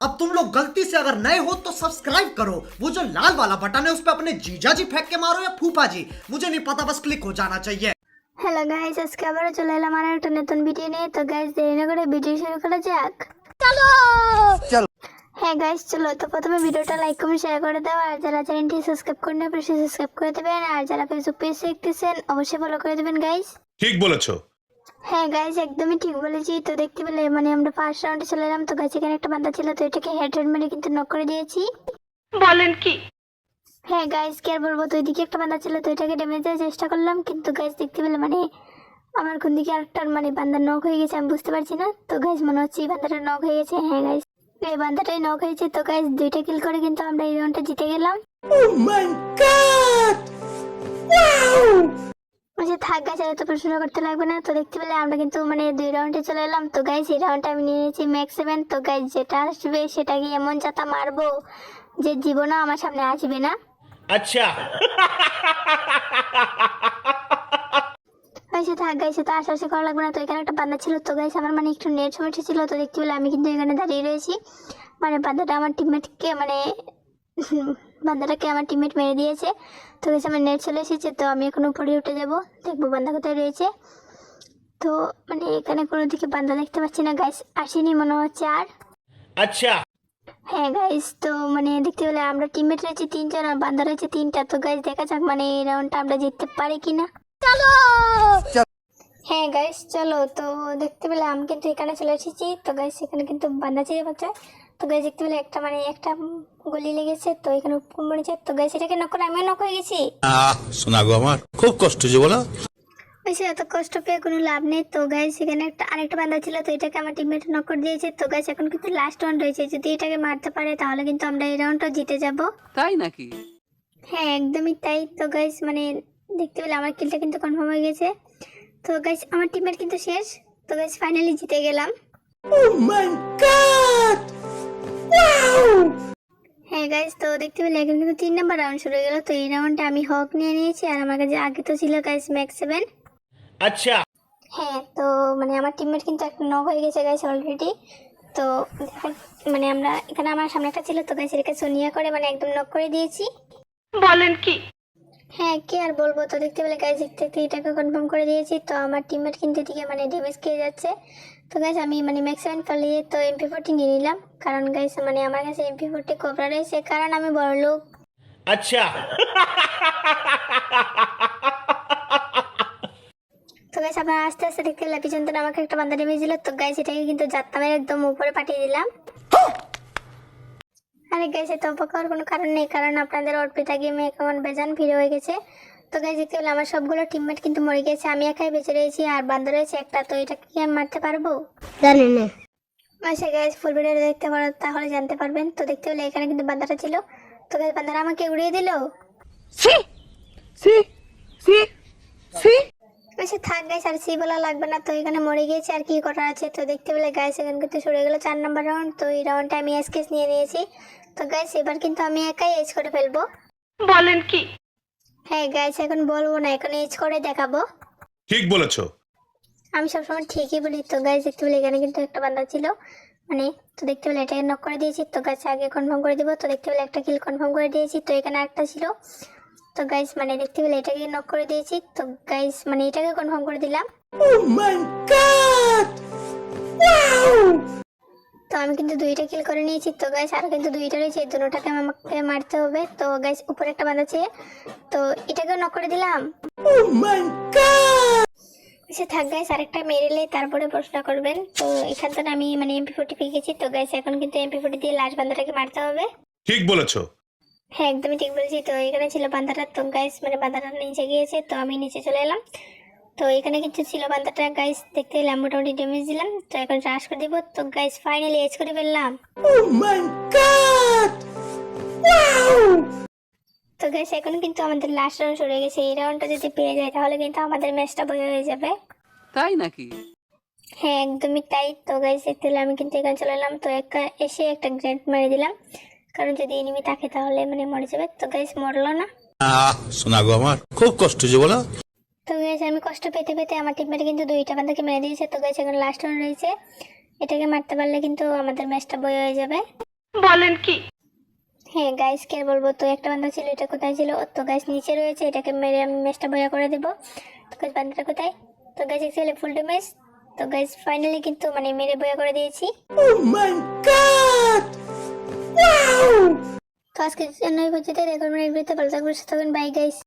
अब तुम लोग गलती से अगर नए हो तो सब्सक्राइब करो वो जो लाल वाला बटन है उस पर अपने जीजा जी फेंक के मारो या फूफा जी मुझे नहीं पता बस क्लिक हो जाना चाहिए হ্যালো গাইস আজকে আবারও চলে এলাম আর একটা নতুন ভিডিও নিয়ে তো গাইস দেরি না করে ভিডিও শুরু করা যাক চলো চলো। হ্যাঁ গাইস চলো তো প্রথমে ভিডিওটা লাইক কমেন্ট শেয়ার করে দাও আর যারা চ্যানেলটি সাবস্ক্রাইব করে নেবে অবশ্যই সাবস্ক্রাইব করে দেবেন আর যারা ফেসবুক পেজ দেখতেছেন অবশ্যই ফলো করে দেবেন গাইস ঠিক বলেছো হ্যাঁ গাইস একদমই ঠিক বলেছি তো দেখতে পেলে মানে আমরা ফার্স্ট রাউন্ডে চলে এলাম। তো গাছ এখানে একটা বান্দা ছিল তো এটাকে হেড হেড মেরে কিন্তু নক করে দিয়েছি। বলেন কি? হ্যাঁ গাইস কি আর বলব? তো ওইদিকে একটা বান্দা ছিল তো এটাকে ড্যামেজ দেওয়ার চেষ্টা করলাম। কিন্তু গাইস দেখতে পেলে মানে আমার কোন দিকে আরেকটা মানে বান্দার নক হয়ে গেছে আমি বুঝতে পারছি না। তো গাইস মনে হচ্ছে এই বান্দাটা নক হয়ে গেছে। হ্যাঁ গাইস এই বান্দাটাই নক হয়েছে। তো গাইস দুইটা কিল করে কিন্তু আমরা এই রাউন্ডটা জিতে গেলাম। আচ্ছা থাক গাছ এত প্রশ্ন করতে লাগবে না। তো দেখতে পেলে আমরা কিন্তু মানে দুই রাউন্ডে চলে এলাম। তো গাইস এই আমি নিয়ে নিয়েছি ম্যাক্স সেভেন তো গাইস যেটা আসবে সেটাকে এমন চাতা মারবো যে জীবনও আমার সামনে আসবে না। আচ্ছা। গাইছে থাক গাইছে তো আশেপাশে করা লাগবে না। তো এখানে একটা বান্দা ছিল। তো গাইছে আমার মানে একটু নেট সমস্যা ছিল। তো দেখতে পেলে আমি কিন্তু এখানে দাঁড়িয়ে রয়েছি। মানে বান্দাটা আমার টিমমেটকে মানে বান্দাটাকে আমার টিমমেট মেরে দিয়েছে। তো গেছে আমার নেট চলে এসেছে তো আমি এখন উপরে উঠে যাব। দেখব বান্দা কোথায় রয়েছে। তো মানে এখানে কোনো দিকে বান্দা দেখতে পাচ্ছি না গাইস আসেনি মনে হচ্ছে আর। আচ্ছা। হ্যাঁ গাইস তো মানে দেখতে পেলে আমরা টিমমেট রয়েছে তিনজন আর বান্দা রয়েছে তিনটা। তো গাইস দেখা যাক মানে এই রাউন্ডটা আমরা জিততে পারি কিনা। চলো! হ্যাঁ গাইস চলো। তো দেখতে পেলে আমি কিন্তু এখানে চলে এসেছি। তো গাইস এখানে কিন্তু বান্দা চিনে পাচ্ছে তো গাইস দেখতে পেলে একটা মানে একটা গলি লেগেছে তো এখানে উপকুম পড়েছে তো গাইস এটাকে নক করে আমিও নক হয়ে গেছি। আহ শোনা গো আমার খুব কষ্ট যে বলো। বেশি এত কষ্ট পেয়ে কোনো লাভ নেই। তো গাইস এখানে একটা আরেকটা বান্দা ছিল তো এটাকে আমার টিমমেট নক দিয়েছে। তো গাইস এখন কিন্তু লাস্ট রাউন্ড রয়েছে। যদি এটাকে মারতে পারে তাহলে কিন্তু আমরা এই রাউন্ডটা জিতে যাব। তাই নাকি? হ্যাঁ একদমই তাই। তো গাইস মানে দেখতে পেলে আমার কিলটা কিন্তু কনফার্ম হয়ে গেছে। তো গাইস আমার টিমমেট কিন্তু শেষ। তো গাইস ফাইনালি জিতে গেলাম। হ্যাঁ গাইস তো দেখতে পেলে এখন কিন্তু তিন নাম্বার রাউন্ড শুরু হয়ে গেল। তো এই রাউন্ডটা আমি হক নিয়ে নিয়েছি আর আমার কাছে আগে তো ছিল গাইস ম্যাক্স সেভেন আচ্ছা। হ্যাঁ তো মানে আমার টিমমেট কিন্তু একটা নক হয়ে গেছে গাইস অলরেডি তো মানে আমরা এখানে আমার সামনে একটা ছিল তো গাইস এটাকে সোনিয়া করে মানে একদম নক করে দিয়েছি। বলেন কি? হ্যাঁ কি আর বলব? তো দেখতে পেলে গাইজ দেখতে দেখতে এটাকে কনফার্ম করে দিয়েছি। তো আমার টিমমেট কিন্তু এদিকে মানে ড্যামেজ খেয়ে যাচ্ছে। তো গাইজ আমি মানে ম্যাক্সিমাম পালিয়ে তো এমপি ফোরটি নিয়ে নিলাম। কারণ গাইজ মানে আমার কাছে এমপি ফোরটি কোবরা রয়েছে। কারণ আমি বড় লোক। আচ্ছা। তো গাইজ আপনার আস্তে আস্তে দেখতে পেলে পিছন আমাকে একটা বান্ধা ড্যামেজ দিল। তো গাইজ এটাকে কিন্তু যাত্রামের একদম উপরে পাঠিয়ে দিলাম। আরে গেছে তো অবাক কোনো কারণ নেই কারণ আপনাদের অর্পিতা গেমে এখন বেজান ফিরে হয়ে গেছে। তো গাইজ দেখতে পেলে আমার সবগুলো টিমমেট কিন্তু মরে গেছে আমি একাই বেঁচে রয়েছি আর বান্ধব রয়েছে একটা তো এটা কি আমি মারতে পারব? জানি না। আচ্ছা গাইজ ফুল ভিডিও দেখতে পারো তাহলে জানতে পারবেন। তো দেখতে পেলে এখানে কিন্তু বান্দাটা ছিল। তো গাইজ বান্দারা আমাকে উড়িয়ে দিল। আচ্ছা থাক গাইস আর সি বলা লাগবে না। তো এখানে মরে গিয়েছে আর কি করার আছে? তো দেখতে পেলে গাইস এখানে কিন্তু সরে গেলো চার নম্বর রাউন্ড তো এই রাউন্ডটা আমি এসকেস নিয়ে নিয়েছি। তো গাইস এবার কিন্তু আমি একাই এজ করে ফেলব। বলেন কি? হ্যাঁ গাইস এখন বলব না এখন এজ করে দেখাবো। ঠিক বলেছ। আমি সবসময় ঠিকই বলি। তো গাইস দেখতে পেলে এখানে কিন্তু একটা বান্দা ছিল। মানে তো দেখতে পেলে এটাকে নক করে দিয়েছি। তো গাছ আগে কনফার্ম করে দিব। তো দেখতে পেলে একটা কিল কনফার্ম করে দিয়েছি। তো এখানে একটা ছিল। তো গাইস মানে দেখতে পেলে এটাকে নক করে দিয়েছি। তো গাইস মানে এটাকে কনফার্ম করে দিলাম। তো আমি কিন্তু দুইটা কিল করে নিয়েছি। তো গাইস আর কিন্তু দুইটা রয়েছে এই দুটোটাকে আমাকে মারতে হবে। তো গাইস উপরে একটা বাঁধা আছে। তো এটাকে নক করে দিলাম। আচ্ছা থাক গাইস আরেকটা মেরেলে তারপরে প্রশ্ন করবেন। তো এখান থেকে আমি মানে এমপি ফোর্টি পেয়ে গেছি। তো গাইস এখন কিন্তু এমপি ফোর্টি দিয়ে লাস্ট বান্দাটাকে মারতে হবে। ঠিক বলেছ। হ্যাঁ একদমই ঠিক বলেছি তো এখানে ছিল বান্দাটা। তো গাইস মানে বান্দাটা নিচে গিয়েছে তো আমি নিচে চলে এলাম। তো এখানে কিন্তু ছিল বান্দাটা। গাইস দেখতে এলাম মোটামুটি ড্যামেজ দিলাম। তো এখন রাশ করে দিব। তো গাইস ফাইনালি এজ করে ফেললাম। তো গাইস এখন কিন্তু আমাদের লাস্ট রাউন্ড শুরু হয়ে গেছে। এই রাউন্ডটা যদি পেয়ে যায় তাহলে কিন্তু আমাদের ম্যাচটা বই হয়ে যাবে। তাই নাকি? হ্যাঁ একদমই তাই। তো গাইস দেখতে আমি কিন্তু এখানে চলে এলাম। তো একটা এসে একটা গ্রেড মেরে দিলাম। কারণ যদি এনিমি থাকে তাহলে মানে মরে যাবে। তো গাইস মরলো না। আহ শোনা গো আমার খুব কষ্ট যে বলো। তো গাইস আমি কষ্ট পেতে পেতে আমার টিমমেট কিন্তু দুইটা বান্দাকে মেরে দিয়েছে। তো গাইস এখন লাস্ট রাউন্ড রয়েছে। এটাকে মারতে পারলে কিন্তু আমাদের ম্যাচটা বই হয়ে যাবে। বলেন কি? হ্যাঁ গাইস কে আর বলব? তো একটা বান্ধা ছিল এটা কোথায় ছিল? তো গাইস নিচে রয়েছে। এটাকে মেরে আমি ম্যাচটা বইয়া করে দেবো। তো গাইস বান্ধাটা কোথায়? তো গাইস এক্সেলে ফুল ড্যামেজ তো গাইস ফাইনালি কিন্তু মানে মেরে বইয়া করে দিয়েছি। Wow! Kas kaçacağını yapacağız. Rekor merak bir de balzak bir şey tabii. Bye guys.